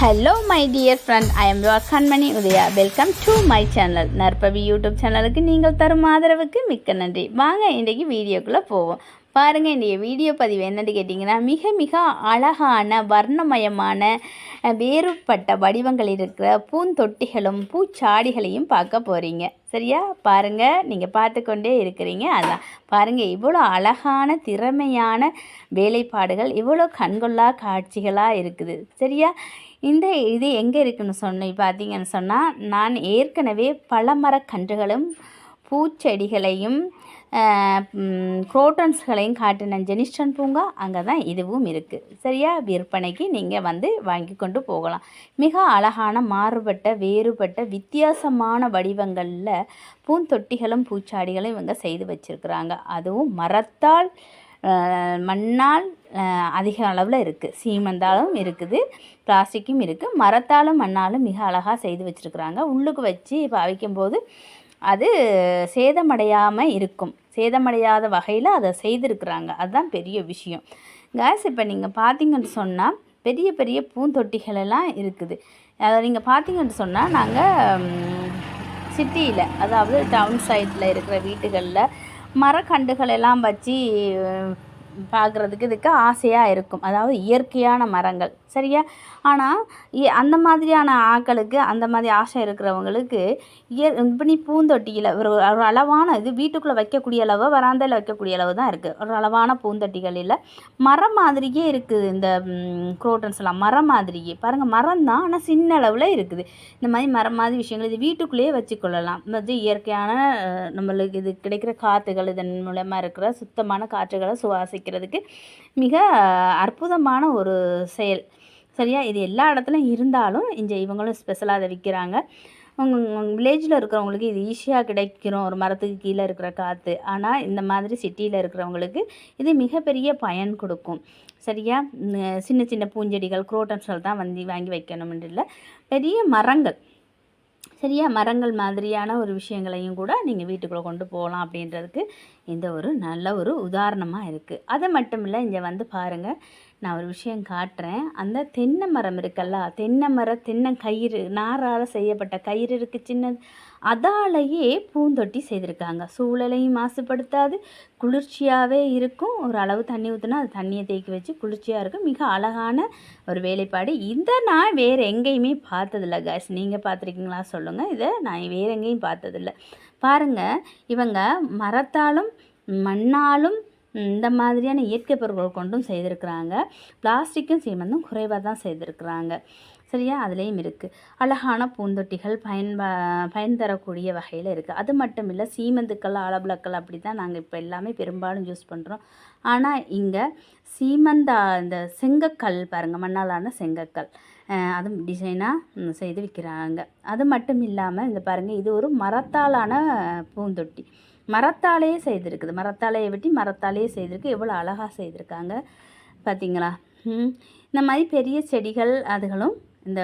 Hello my dear friend I am your Kanmani Udaya welcome to my channel Narpavi YouTube சேனலுக்கு நீங்கள் தரும் ஆதரவுக்கு மிக்க நன்றி. வாங்க இன்றைக்கி வீடியோக்குள்ளே போவோம். பாருங்கள் இன்றைய வீடியோ பதிவு என்னென்னு கேட்டிங்கன்னா மிக மிக அழகான வர்ணமயமான வேறுபட்ட வடிவங்கள் இருக்கிற பூந்தொட்டிகளும் பூச்சாடிகளையும் பார்க்க போகிறீங்க சரியா? பாருங்கள் நீங்கள் பார்த்து கொண்டே இருக்கிறீங்க. அதான். பாருங்கள் இவ்வளோ அழகான திறமையான வேலைப்பாடுகள் இவ்வளோ கண்கொள்ளா காட்சிகளாக இருக்குது. சரியா? இந்த இது எங்கே இருக்குன்னு சொன்ன பார்த்தீங்கன்னு சொன்னால் நான் ஏற்கனவே பழமரக் கன்றுகளும் பூச்செடிகளையும் குரோட்டன்ஸ்களையும் காட்டின ஜெனிஸ்டன் பூங்கா அங்கே தான் இதுவும் இருக்குது சரியா? விற்பனைக்கு நீங்கள் வந்து வாங்கி கொண்டு போகலாம். மிக அழகான மாறுபட்ட வேறுபட்ட வித்தியாசமான வடிவங்களில் பூந்தொட்டிகளும் பூச்சாடிகளும் இவங்க செய்து வச்சுருக்குறாங்க. அதுவும் மரத்தால் மண்ணால் அதிக அளவில் இருக்குது சீமந்தாலும் இருக்குது பிளாஸ்டிக்கும் இருக்குது மரத்தாலும் மண்ணாலும் மிக அழகாக செய்து வச்சுருக்குறாங்க. உள்ளுக்கு வச்சு இப்போ அவிக்கும்போது அது சேதமடையாமல் இருக்கும். சேதமடையாத வகையில் அதை செய்திருக்கிறாங்க. அதுதான் பெரிய விஷயம். கேஸ் இப்போ நீங்கள் பார்த்தீங்கன்னு சொன்னால் பெரிய பெரிய பூந்தொட்டிகள் எல்லாம் இருக்குது. அதை நீங்கள் பார்த்தீங்கன்னு சொன்னால் நாங்கள் சிட்டியில் அதாவது டவுன் சைடில் இருக்கிற வீட்டுகளில் மரக்கண்டுகள் எல்லாம் வச்சு பார்க்குறதுக்கு இதுக்கு ஆசையாக இருக்கும். அதாவது இயற்கையான மரங்கள். சரியா? ஆனால் அந்த மாதிரியான ஆக்களுக்கு அந்த மாதிரி ஆசை இருக்கிறவங்களுக்கு இயற் இப்படி பூந்தொட்டியில் ஒரு ஒரு அளவான இது வீட்டுக்குள்ளே வைக்கக்கூடிய அளவு வராந்தையில் வைக்கக்கூடிய அளவு தான் இருக்குது ஒரு அளவான பூந்தொட்டிகளில். மரம் மாதிரியே இருக்குது இந்த குரோட்டன்ஸ்லாம் மரம் மாதிரியே. பாருங்கள் மரம் தான் ஆனால் சின்ன அளவில் இருக்குது. இந்த மாதிரி மரம் மாதிரி விஷயங்கள் இது வீட்டுக்குள்ளேயே வச்சுக்கொள்ளலாம். வந்து இயற்கையான நம்மளுக்கு இது கிடைக்கிற காற்றுகள் இதன் மூலமாக இருக்கிற சுத்தமான காற்றுகளை வைக்கிறதுக்கு மிக அற்புதமான ஒரு செயல். சரியா? இது எல்லா இடத்துலையும் இருந்தாலும் இங்கே இவங்களும் ஸ்பெஷலாக அதை விற்கிறாங்க உங்கள் வில்லேஜில் இருக்கிறவங்களுக்கு இது ஈஸியாக கிடைக்கிறோம் ஒரு மரத்துக்கு கீழே இருக்கிற காற்று ஆனால் இந்த மாதிரி சிட்டியில் இருக்கிறவங்களுக்கு இது மிகப்பெரிய பயன் கொடுக்கும். சரியா? சின்ன சின்ன பூஞ்செடிகள் குரோட்டன்ஸ்கள் தான் வந்து வாங்கி வைக்கணும்னு இல்லை. பெரிய மரங்கள். சரியா? மரங்கள் மாதிரியான ஒரு விஷயங்களையும் கூட நீங்கள் வீட்டுக்குள்ளே கொண்டு போகலாம் அப்படின்றதுக்கு இந்த ஒரு நல்ல ஒரு உதாரணமாக இருக்குது அது மட்டும் இல்லை இங்கே வந்து பாருங்கள் நான் ஒரு விஷயம் காட்டுறேன். அந்த தென்னை மரம் இருக்குல்ல தென்னை மரம் தென்னங்கயிறு நாரால் செய்யப்பட்ட கயிறு இருக்குது சின்னது. அதாலேயே பூந்தொட்டி செய்திருக்காங்க. சூழலையும் மாசுபடுத்தாது குளிர்ச்சியாகவே இருக்கும். ஒரு அளவு தண்ணி ஊற்றினா அது தண்ணியை தேக்கி வச்சு குளிர்ச்சியாக இருக்கும். மிக அழகான ஒரு வேலைப்பாடு. இதை நான் வேறு எங்கேயுமே பார்த்ததில்ல கேஸ் நீங்கள் பார்த்துருக்கீங்களா? சொல்லுங்கள் இதை நான் வேறு எங்கேயும் பார்த்ததில்ல. பாருங்கள் இவங்க மரத்தாலும் மண்ணாலும் இந்த மாதிரியான இயற்கை பொருட்கள் கொண்டும் செய்திருக்கிறாங்க. பிளாஸ்டிக்கும் சீமெந்தும் குறைவாக தான் செய்திருக்கிறாங்க. சரியா? அதுலேயும் இருக்குது அழகான பூந்தொட்டிகள் பயன் பயன் தரக்கூடிய வகையில் இருக்குது அது மட்டும் இல்லை சீமந்துக்கள் ஆலபிளக்கள் அப்படி தான் நாங்கள் இப்போ எல்லாமே பெரும்பாலும் யூஸ் பண்ணுறோம் ஆனால் இங்கே சீமந்தா இந்த செங்கக்கல் பாருங்கள் மண்ணாலான செங்கக்கல். அதுவும் டிசைனாக செய்து விற்கிறாங்க அது மட்டும் இல்லாமல் இந்த பாருங்கள் இது ஒரு மரத்தாலான பூந்தொட்டி. மரத்தாலேயே செய்திருக்குது. மரத்தாலேயே வெட்டி மரத்தாலேயே செய்திருக்கு. எவ்வளோ அழகாக செய்திருக்காங்க. பார்த்தீங்களா இந்த மாதிரி பெரிய செடிகள் அதுகளும் இந்த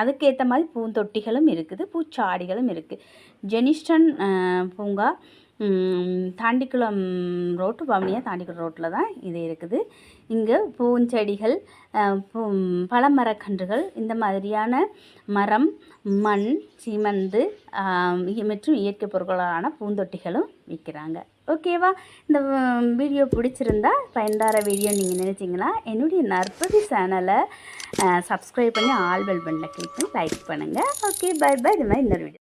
அதுக்கேற்ற மாதிரி பூந்தொட்டிகளும் இருக்குது பூச்சாடிகளும் இருக்குது ஜெனிஸ்டன் பூங்கா தாண்டிக்குளம் ரோட்டு பவனியா தாண்டிக்குளம் ரோட்டில் தான் இது இருக்குது. இங்கே பூஞ்செடிகள் பூ பழமரக்கன்றுகள் இந்த மாதிரியான மரம் மண் சிமந்து மற்றும் இயற்கை பொருட்களான பூந்தொட்டிகளும் விற்கிறாங்க. ஓகேவா? இந்த வீடியோ பிடிச்சிருந்தா பயன்தார வீடியோ நீங்கள் நினச்சிங்கன்னா என்னுடைய நற்பதி சேனலை சப்ஸ்கிரைப் பண்ணி ஆல் பெல் பட்டனை கிளிக் பண்ணி லைக் பண்ணுங்கள் ஓகே பை பை இது மாதிரி இன்னொரு வீடியோ